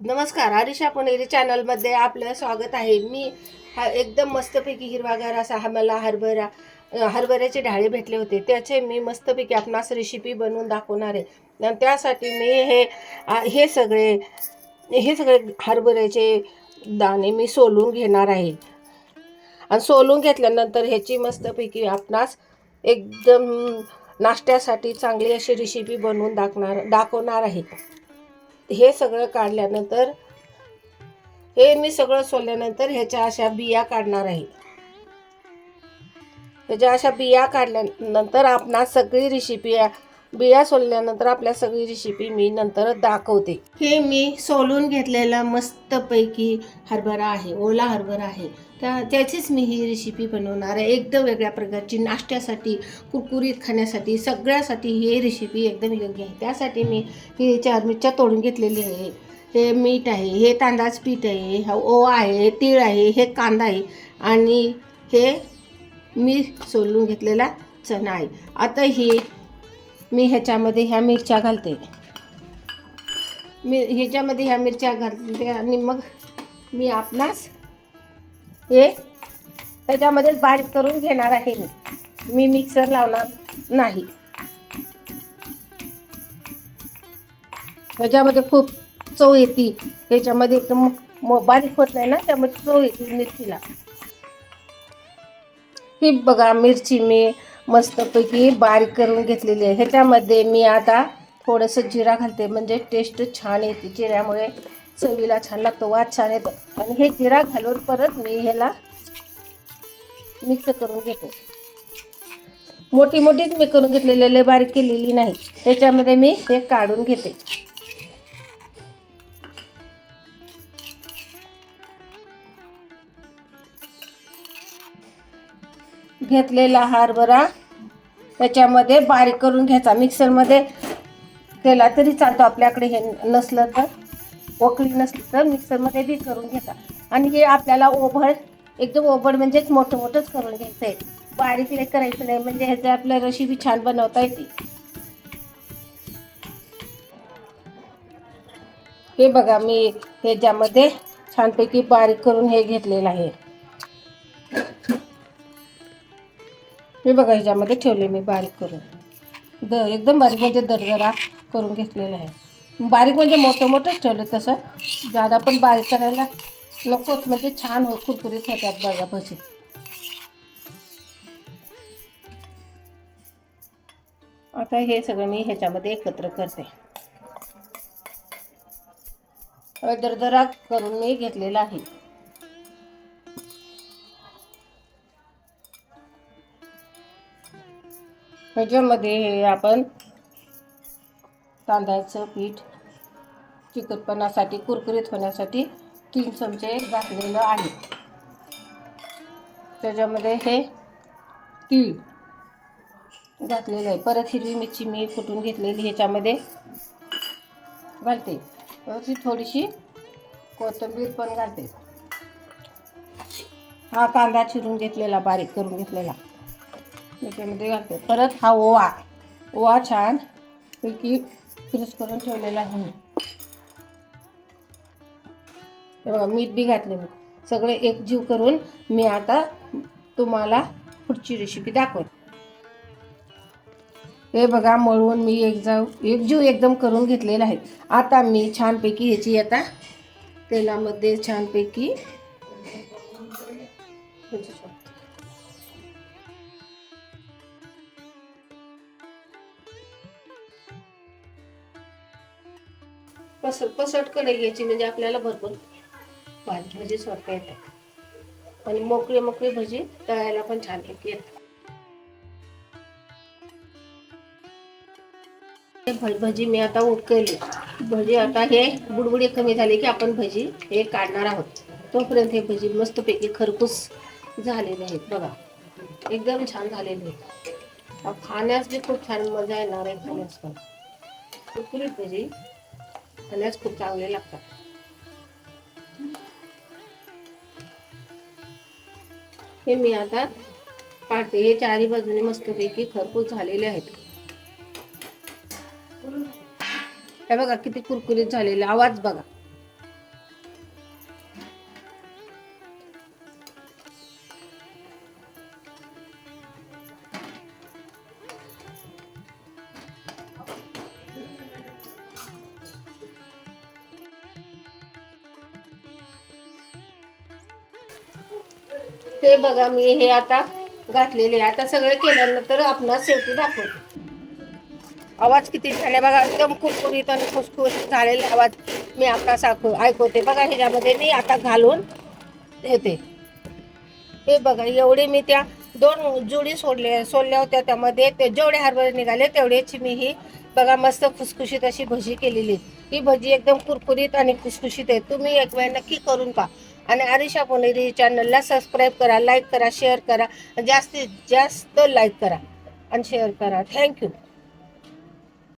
नमस्कार आरिशा पुणेरी चॅनलमध्ये आपलं स्वागत आहे. मी हा एकदम मस्तपैकी हिरवागार असा हा मला हरभरा हरभऱ्याचे ढाळे भेटले होते. त्याचे मी मस्तपैकी आपणास रेसिपी बनवून दाखवणार आहे. आणि त्यासाठी मी हे हे सगळे हे सगळे हरभऱ्याचे दाणे मी सोलून घेणार आहे. आणि सोलून घेतल्यानंतर ह्याची मस्तपैकी आपणास एकदम नाश्त्यासाठी चांगली अशी रेसिपी बनवून दाखणार दाखवणार आहे. हे सगळं काढल्यानंतर हे मी सगळं सोलल्यानंतर ह्याच्या अशा बिया काढणार आहे. ह्याच्या अशा बिया काढल्यानंतर आपणास सगळी रेसिपी बिया सोलल्यानंतर आपल्या सगळी रेसिपी मी नंतर दाखवते. हे मी सोलून घेतलेला मस्तपैकी हरभरा आहे ओला हरभरा आहे. त्या त्याचीच मी ही रेसिपी बनवणार आहे. एकदम वेगळ्या प्रकारची नाश्त्यासाठी कुरकुरीत खाण्यासाठी सगळ्यासाठी ही रेसिपी एकदम योग्य आहे. त्यासाठी मी ही चार मिरच्या तोडून घेतलेली आहे. हे मीठ आहे हे तांदळाचं पीठ आहे हा ओवा आहे तीळ आहे हे कांदा आहे आणि हे मी सोलून घेतलेला चणा आहे. आता ही मी ह्याच्यामध्ये ह्या मिरच्या घालते. मी ह्याच्यामध्ये ह्या मिरच्या घालते आणि मग मी आपणास हे त्याच्यामध्ये बारीक करून घेणार आहे मी. मी मिक्सर लावणार नाही. ह्याच्यामध्ये खूप चव येते. त्याच्यामध्ये एकदम बारीक होत नाही ना त्यामध्ये चव येते मिरचीला. ही बघा मिरची मी मस्तपैकी बारीक करून घेतलेली आहे. ह्याच्यामध्ये मी आता थोडंसं जिरा घालते. म्हणजे टेस्ट छान येते. जिऱ्यामुळे चवीला छान लागतो. वाद छान येतो. आणि हे जिरा घालून परत मी ह्याला मिक्स करून घेते. मोठी मोठीच मी करून घेतलेली लय बारीक केलेली नाही. त्याच्यामध्ये मी हे काढून घेते. घेतलेला हरभरा त्याच्यामध्ये बारीक करून घ्यायचा. मिक्सरमध्ये केला तरी चालतो. आपल्याकडे हे नसलं तर ओकळी नसली तर मिक्सरमध्ये बी करून घेता आणि हे आपल्याला ओभळ एकदम ओभळ म्हणजेच मोठं मोठंच करून घ्यायचं आहे बारीक नाही करायचं नाही. म्हणजे ह्याचे आपल्या रेसिपी छान बनवता येते. हे बघा मी ह्याच्यामध्ये छानपैकी बारीक करून हे घेतलेलं आहे. हे बघा ह्याच्यामध्ये ठेवले मी बारीक करून. द एकदम बारीक म्हणजे दरदरा करून घेतलेलं आहे. बारीक म्हणजे मोठं मोठंच ठेवलं तसं. जादा पण बारीक करायला नकोच म्हणजे छान हो कुरकुरीत होतात बघा भजी. आता हे सगळं मी ह्याच्यामध्ये एकत्र करते. दरदरा करून मी घेतलेला आहे. ह्याच्यामध्ये हे आपण तांदळाचं पीठ चिकटपणासाठी कुरकुरीत होण्यासाठी तीन चमचे घातलेलं आहे. त्याच्यामध्ये हे तीळ घातलेलं आहे. परत हिरवी मिरची मी फुटून घेतलेली ह्याच्यामध्ये घालते. ती थोडीशी कोथिंबीर पण घालते. हा कांदा चिरून घेतलेला बारीक करून घेतलेला. त्याच्यामध्ये घालते. परत हा ओवा. ओवा छान पैकी फिरस करून ठेवलेला आहे मी. हे बघा मीठ बी घातले मी. सगळे एकजीव करून मी आता तुम्हाला पुढची रेसिपी दाखवते हे बघा मळून मी एक जाऊ एकजीव एकदम करून घेतलेला आहे. आता मी छानपैकी ह्याची आता तेलामध्ये छानपैकी पस पसट कढई घ्यायची म्हणजे आपल्याला भरपूर भाजी भजी सोडता येतात. आणि मोकळी मोकळी भजी तळायला पण छानपैकी येतात. भजी मी आता उकळली. भजी आता हे बुडबुडी कमी झाली की आपण भजी हे काढणार आहोत. तोपर्यंत हे भजी मस्तपैकी खरपूस झालेले आहेत बघा. एकदम छान झालेले आहेत. खाण्यास बी खूप छान मजा येणार आहे खाण्यास पण. भजी. खाण्यास खूप चांगले लागतात. हे मी आता पाडते. हे चारी बाजूने मस्तपैकी खरपूस झालेले आहेत. हे बघा किती कुरकुरीत झालेले आवाज बघा. ते बघा मी हे आता घातलेले आता सगळं केल्यानंतर आपणास शेवटी दाखवतो. आवाज किती झाले बघा एकदम कुरकुरीत आणि खुसखुस झालेला आवाज मी आता साखू ऐकवते. बघा ह्याच्यामध्ये मी आता घालून येते हे बघा एवढे मी त्या दोन जुडी सोडले सोडल्या होत्या त्यामध्ये. ते जेवढे हरभरे निघाले तेवढेच मी ही बघा मस्त खुसखुशीत अशी भजी केलेली. ही भजी एकदम कुरकुरीत आणि खुसखुशीत आहे. तुम्ही एक वेळ नक्की करून पहा. आणि आरिशा पुणेरी चॅनलला सबस्क्राईब करा लाईक करा शेअर करा जास्तीत जास्त लाईक करा आणि शेअर करा. थँक्यू